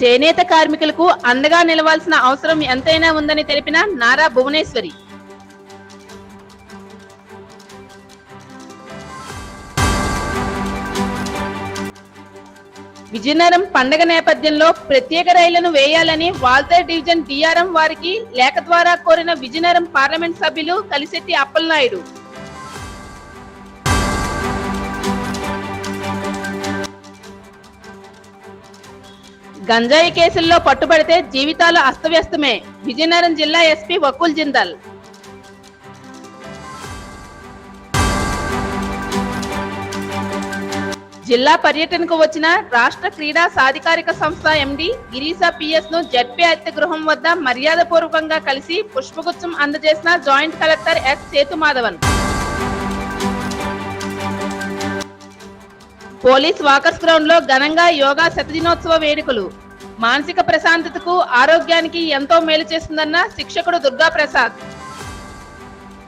చేనేత కార్మికులకు అండగా నిలవాల్సిన అవసరం ఎంతైనా ఉందని తెలిపిన నారా భువనేశ్వరి. విజయనగరం పండగ నేపథ్యంలో ప్రత్యేక రైళ్ళను వేయాలని వాల్తేర్ డివిజన్ డిఆర్ఎం వారికి లేఖ ద్వారా కోరిన విజయనగరం పార్లమెంట్ సభ్యులు కలిశెట్టి అప్పలనాయుడు. గంజాయి కేసుల్లో పట్టుబడితే జీవితాలు అస్తవ్యస్తమే. విజయనగరం జిల్లా ఎస్పీ వకుల్ జిందాల్. జిల్లా పర్యటనకు వచ్చిన రాష్ట్ర క్రీడా సాధికారిక సంస్థ ఎండి గిరీసా పిఎస్ను జడ్పీ అతిథి గృహం వద్ద మర్యాదపూర్వకంగా కలిసి పుష్పగుచ్చం అందజేసిన joint collector S Sethumadhavan. Police walkers గ్రౌండ్లో ఘనంగా యోగా శతదినోత్సవ వేడుకలు. మానసిక ప్రశాంతతకు ఆరోగ్యానికి ఎంతో మేలు చేస్తుందన్న శిక్షకుడు దుర్గా ప్రసాద్